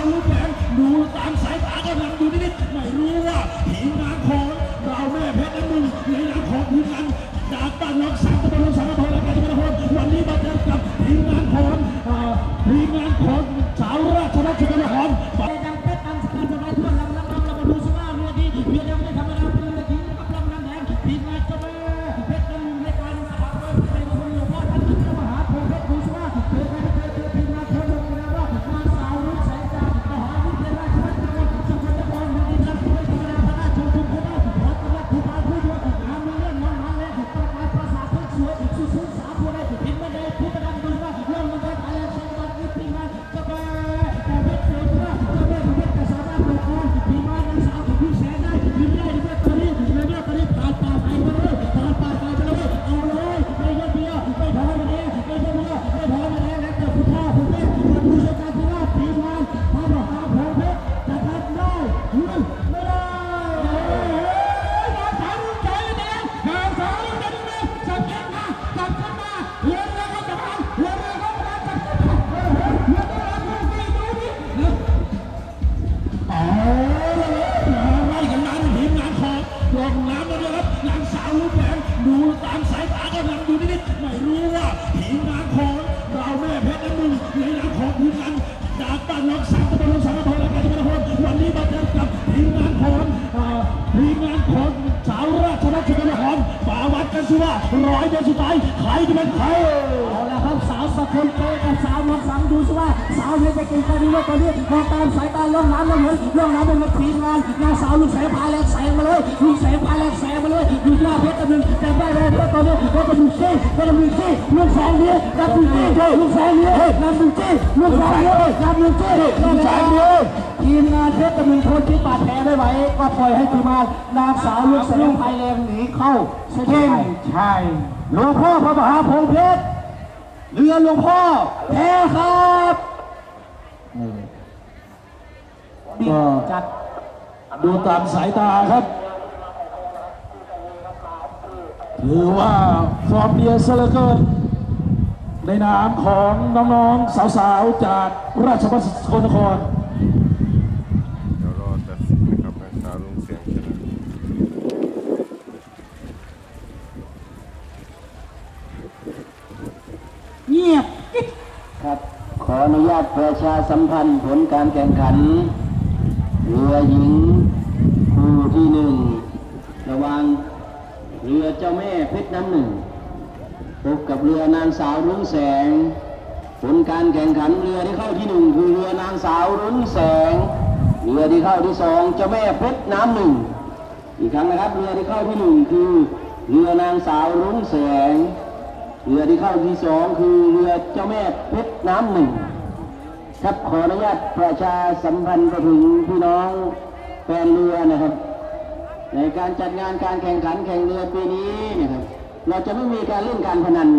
าวลูกแหลมดูตามสายตาก็นำดูนิดๆไม่รู้ว่าทีมงานของเราแม่เพชรน้ำหนึ่งในนามของทีมงานจากบ้านนอกสังตะบนสังกะทองและการจังหวัดนครวันนี้มาเจอกับทีมงานของเอ่อทีมงานของสาวราชนักจักรนครดังเพชรดังสกัดสบายทั่วลำลำลำเรามาดูสิว่าเรือดีเรือดำไม่ธรรมดาามสายตากำลังดูนิดๆไม่รู้ว่าทีมงานของเราแม่เพชรน้ำหนึ่งในนามของทีมงานดากบ้านนอกสามตะบนสังกะทอและการจังหวัดนครวันนี้มาเจอกับทีมงานของทีมงานของสาวราชนักจังหวัดนครมาวัดกันสิว่าร้อยเดือนสุดท้ายใครจะเป็นใครเอาละครับสา สกุลเตกับสาวมนสังดูสิว่าสาวเพชรจะก่งแค่นี้ว่าตอนนี้มองตามสายตาล่องน้ำล่องเหินล่องน้ำเป็นทีมงานนางสาวลูกแสงพาแรงแสงมาเลยลูกแสงพาแรงแสงมาเลยดูหน้าเพชรตะลึงแต่ได้เลยว่าตอนนี้ก็จะมีเซ่ก็จะมีเซ่ลูกแสงนี้รับดูเซ่ลูกแสงนี้รับดูเซ่ลูกแสงนี้รับดูเซ่ลูกแสงนี้ทีมงานเพชรตะลึงคนที่บาดแผลไม่ไหวก็ปล่อยให้ทีมงานนางสาวลูกแสงพายแรงหนีเข้าเส้นชัยใช่หลวงพ่อพระมหาพงเพชร เรือหลวงพ่อแพ้ครับก็จัดดูตามสายตาครับ ถือว่าฟอร์มเดียซเลเกินในนามของน้องๆสาวๆจากราชบัณฑิตสกลนคร เดี๋ยวรอตัดสินนะครับนางสาวลุงเสียงชนะ เงียบ ครับ ข ออนุญาตประชาสัมพันธ์ผลการแข่งขัน เรือหญิงคู่ที่หนึ่งระว่างเรือเจ้าแม่เพชรน้ำหนึ่งพบกับเรือนางสาวรุ้งแสง ผลการแข่งขันเรือที่เข้าที่หนึ่งคือเรือนางสาวรุ้งแสง เรือที่เข้าที่สองเจ้าแม่เพชรน้ำหนึ่งอีกครั้งนะครับเรือที่เข้าที่หนึ่งคือเรือนางสาวรุ้งแสง เรือที่เข้าที่สองคือเรือเจ้าแม่เพชรน้ำหนึ่งครับขออนุญาตประชาสัมพันธ์ไปถึงพี่น้องแฟนเรือนะครับ ในการจัดงานการแข่งขันแข่งเรือปีนี้นะครับ เราจะไม่มีการเล่นการพนัน